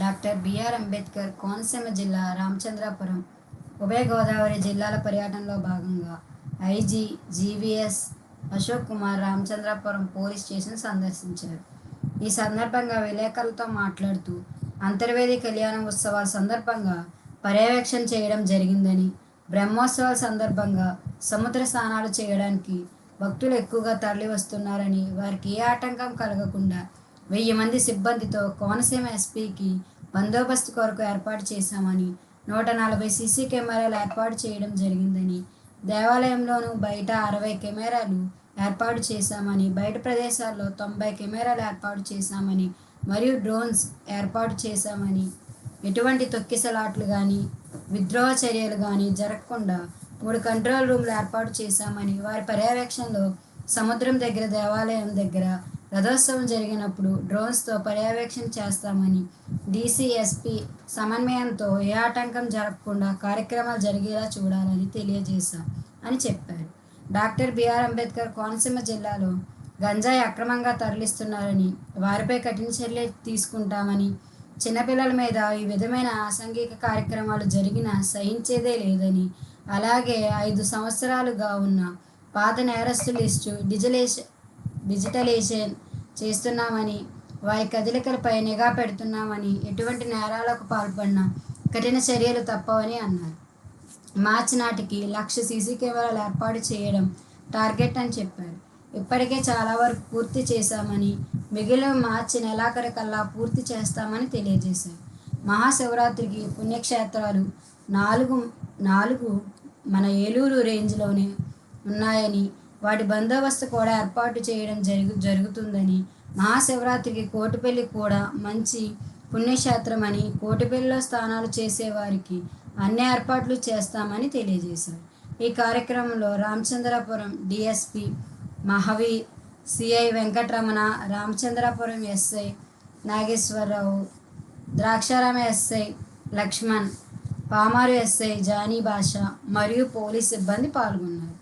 Doctor BR Ambedkar Konaseema జిల్లా రామచంద్రాపురం ఉభయ గోదావరి జిల్లాల పర్యటనలో భాగంగా IG GVS Ashok Kumar Ramachandrapuram police station సందర్శించారు. ఈ సందర్భంగా విలేకరులతో మాట్లాడుతూ అంతర్వేది కళ్యాణ ఉత్సవాల సందర్భంగా పర్యవేక్షణ చేయడం జరిగిందని బ్రహ్మోత్సవాల సందర్భంగా సముద్ర స్నానాలు చేయడానికి భక్తులు ఎక్కువగా తరలి వస్తున్నారని వారికి ఏ ఆటంకం కలగకుండా వెయ్యి మంది సిబ్బందితో కోనసీమ ఎస్పీకి బందోబస్తు కొరకు ఏర్పాటు చేశామని నూట నలభై సీసీ కెమెరాలు ఏర్పాటు చేయడం జరిగిందని దేవాలయంలోనూ బయట అరవై కెమెరాలు ఏర్పాటు చేశామని బయట ప్రదేశాల్లో తొంభై కెమెరాలు ఏర్పాటు చేశామని మరియు డ్రోన్స్ ఏర్పాటు చేశామని ఎటువంటి తొక్కిసలాట్లు కానీ విద్రోహ చర్యలు కానీ జరగకుండా మూడు కంట్రోల్ రూమ్లు ఏర్పాటు చేశామని వారి పర్యవేక్షణలో సముద్రం దగ్గర దేవాలయం దగ్గర రథోత్సవం జరిగినప్పుడు డ్రోన్స్తో పర్యవేక్షణ చేస్తామని డీసీఎస్పీ సమన్వయంతో ఏ ఆటంకం జరగకుండా కార్యక్రమాలు జరిగేలా చూడాలని తెలియజేశాం అని చెప్పారు. డాక్టర్ బిఆర్ అంబేద్కర్ కోనసీమ జిల్లాలో గంజాయి అక్రమంగా తరలిస్తున్నారని వారిపై కఠిన చర్యలు తీసుకుంటామని చిన్నపిల్లల మీద ఈ విధమైన అసాంఘిక కార్యక్రమాలు జరిగినా సహించేదే లేదని అలాగే ఐదు సంవత్సరాలుగా ఉన్న పాత నేరస్తు లిస్టు డిజిలేష డిజిటలైజేషన్ చేస్తున్నామని వారి కదలికలపై నిఘా పెడుతున్నామని ఎటువంటి నేరాలకు పాల్పడిన కఠిన చర్యలు తప్పవని అన్నారు. మార్చి నాటికి లక్ష సీసీ కెమెరాలు ఏర్పాటు చేయడం టార్గెట్ అని చెప్పారు. ఇప్పటికే చాలా వరకు పూర్తి చేశామని మిగిలిన మార్చి నెలాఖరికల్లా పూర్తి చేస్తామని తెలియజేశారు. మహాశివరాత్రికి పుణ్యక్షేత్రాలు నాలుగు నాలుగు మన ఏలూరు రేంజ్లోనే ఉన్నాయని వాటి బందోబస్తు కూడా ఏర్పాటు చేయడం జరుగు జరుగుతుందని మహాశివరాత్రికి కోటిపల్లి కూడా మంచి పుణ్యక్షేత్రం అని కోటిపల్లిలో స్నానాలు చేసేవారికి అన్ని ఏర్పాట్లు చేస్తామని తెలియజేశారు. ఈ కార్యక్రమంలో Ramachandrapuram DSP Mahavi CI Venkataramana Ramachandrapuram SI Nageswara Rao Draksharama SI Lakshman Pamaru SI Jani Basha మరియు పోలీస్ సిబ్బంది పాల్గొన్నారు.